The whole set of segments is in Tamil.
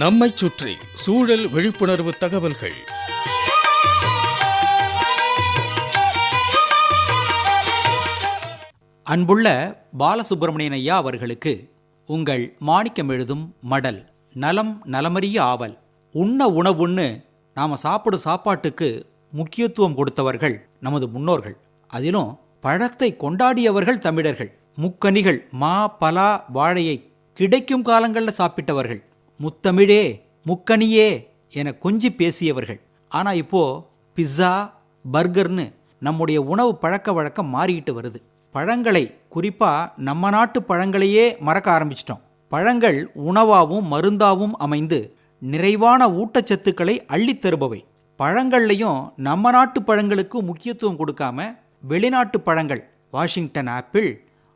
நம்மைச் சுற்றி சூழல் விழிப்புணர்வு தகவல்கள். அன்புள்ள பாலசுப்பிரமணியன் ஐயா அவர்களுக்கு உங்கள் மாணிக்கம் எழுதும் மடல் நலம் நலமறிய ஆவல் உண்ண உணவுன்னு நாம் சாப்பிடும் சாப்பாட்டுக்கு முக்கியத்துவம் கொடுத்தவர்கள் நமது முன்னோர்கள். அதிலும் பழத்தை கொண்டாடியவர்கள் தமிழர்கள். முக்கனிகள் மா பலா வாழையை கிடைக்கும் காலங்களில் சாப்பிட்டவர்கள். முத்தமிழே முக்கனியே என கொஞ்சி பேசியவர்கள். ஆனால் இப்போது பிஸ்ஸா பர்கர்னு நம்முடைய உணவு பழக்க வழக்கம் மாறிக்கிட்டு வருது. பழங்களை குறிப்பாக நம்ம நாட்டு பழங்களையே மறக்க ஆரம்பிச்சிட்டோம். பழங்கள் உணவாகவும் மருந்தாகவும் அமைந்து நிறைவான ஊட்டச்சத்துக்களை அள்ளித்தருபவை பழங்கள்லையும் நம்ம நாட்டு பழங்களுக்கு முக்கியத்துவம் கொடுக்காம வெளிநாட்டு பழங்கள் Washington apple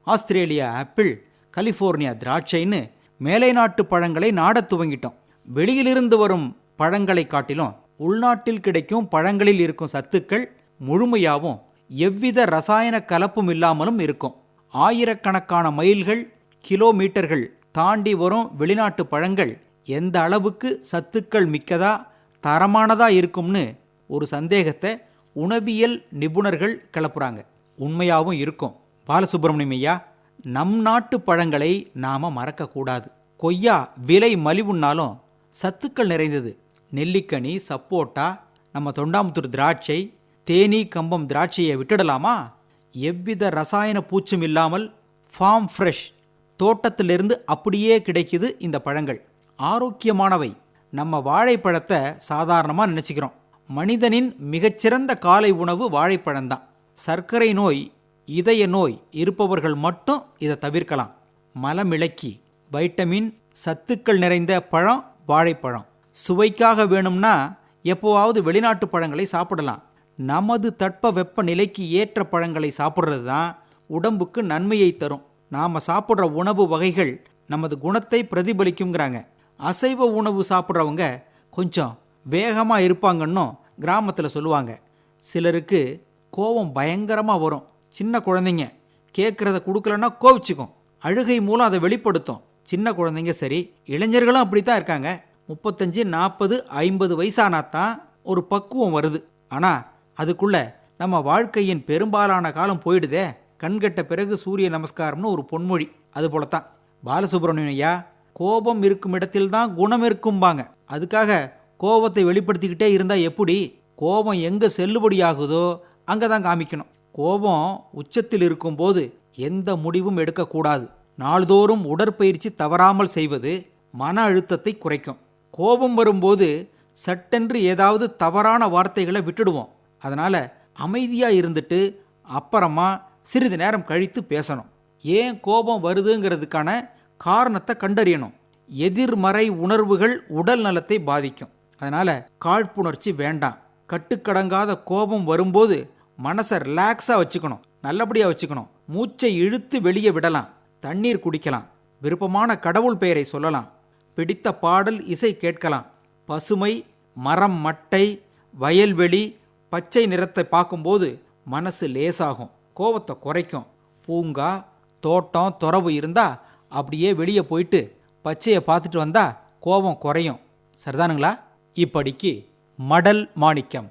Australia apple California திராட்சைன்னு மேலை நாட்டு பழங்களை நாடத் துவங்கிட்டோம். வெளியிலிருந்து வரும் பழங்களை காட்டிலும் உள்நாட்டில் கிடைக்கும் பழங்களில் இருக்கும் சத்துக்கள் முழுமையாகவும் எவ்வித ரசாயன கலப்பும் இல்லாமலும் இருக்கும். ஆயிரக்கணக்கான மைல்கள் கிலோமீட்டர்கள் தாண்டி வரும் வெளிநாட்டு பழங்கள் எந்த அளவுக்கு சத்துக்கள் மிக்கதா தரமானதா இருக்கும்னு ஒரு சந்தேகத்தை உணவியல் நிபுணர்கள் கிளப்புறாங்க. உண்மையாகவும் இருக்கும். பாலசுப்ரமணியம் ஐயா நம் நாட்டு பழங்களை நாம் மறக்கக்கூடாது. கொய்யா விலை மலிவுன்னாலும் சத்துக்கள் நிறைந்தது. நெல்லிக்கனி சப்போட்டா நம்ம தொண்டாமுத்தூர் திராட்சை தேனீ கம்பம் திராட்சையை விட்டுடலாமா? எவ்வித ரசாயன பூச்சும் இல்லாமல் ஃபார்ம் ஃப்ரெஷ் தோட்டத்திலிருந்து அப்படியே கிடைக்குது இந்த பழங்கள். ஆரோக்கியமானவை. நம்ம வாழைப்பழத்தை சாதாரணமாக நினச்சிக்கிறோம். மனிதனின் மிகச்சிறந்த காலை உணவு வாழைப்பழம்தான். சர்க்கரை நோய் இதய நோய் இருப்பவர்கள் மட்டும் இதை தவிர்க்கலாம். மலமிளக்கி வைட்டமின் சத்துக்கள் நிறைந்த பழம் வாழைப்பழம். சுவைக்காக வேணும்னா எப்போவாவது வெளிநாட்டு பழங்களை சாப்பிடலாம். நமது தட்ப வெப்ப நிலைக்கு ஏற்ற பழங்களை சாப்பிட்றது தான் உடம்புக்கு நன்மையை தரும். நாம் சாப்பிட்ற உணவு வகைகள் நமது குணத்தை பிரதிபலிக்குங்கிறாங்க அசைவ உணவு சாப்பிட்றவங்க கொஞ்சம் வேகமாக இருப்பாங்கன்னும் கிராமத்தில் சொல்லுவாங்க. சிலருக்கு கோபம் பயங்கரமாக வரும். சின்ன குழந்தைங்க. கேட்குறத கொடுக்கலன்னா கோவிச்சுக்கும். அழுகை மூலம் அதை வெளிப்படுத்தும். சின்ன குழந்தைங்க சரி இளைஞர்களும் அப்படி தான் இருக்காங்க. முப்பத்தஞ்சு நாற்பது ஐம்பது வயசானாதான் ஒரு பக்குவம் வருது. ஆனால் அதுக்குள்ள நம்ம வாழ்க்கையின் பெரும்பாலான காலம் போயிடுதே. கண்கட்ட பிறகு சூரிய நமஸ்காரம்னு ஒரு பொன்மொழி. அது போலத்தான். பாலசுப்ரமணியம் ஐயா கோபம் இருக்கும் இடத்தில் தான் குணம் இருக்கும்பாங்க. அதுக்காக கோபத்தை வெளிப்படுத்திக்கிட்டே இருந்தால் எப்படி? கோபம் எங்கே செல்லுபடியாகுதோ அங்கே தான் காமிக்கணும். கோபம் உச்சத்தில் இருக்கும்போது எந்த முடிவும் எடுக்கக்கூடாது. நாள்தோறும் உடற்பயிற்சி தவறாமல் செய்வது மன அழுத்தத்தை குறைக்கும். கோபம் வரும்போது சட்டென்று ஏதாவது தவறான வார்த்தைகளை விட்டுடுவோம். அதனால் அமைதியாக இருந்துட்டு அப்புறமா சிறிது நேரம் கழித்து பேசணும். ஏன் கோபம் வருதுங்கிறதுக்கான காரணத்தை கண்டறியணும். எதிர்மறை உணர்வுகள் உடல் நலத்தை பாதிக்கும். அதனால் காழ்ப்புணர்ச்சி வேண்டாம். கட்டுக்கடங்காத கோபம் வரும்போது மனசை ரிலாக்ஸாக வச்சுக்கணும். நல்லபடியாக வச்சுக்கணும். மூச்சை இழுத்து வெளியே விடலாம். தண்ணீர் குடிக்கலாம். விருப்பமான கடவுள் பெயரை சொல்லலாம். பிடித்த பாடல் இசை கேட்கலாம். பசுமை மரம் மட்டை வயல்வெளி பச்சை நிறத்தை பார்க்கும்போது மனசு லேசாகும். கோபத்தை குறைக்கும். பூங்கா தோட்டம் துறவு இருந்தா அப்படியே வெளியே போயிட்டு பச்சையை பார்த்துட்டு வந்தா கோபம் குறையும். சரிதானுங்களா? இப்படிக்கு மடல் மாணிக்கம்.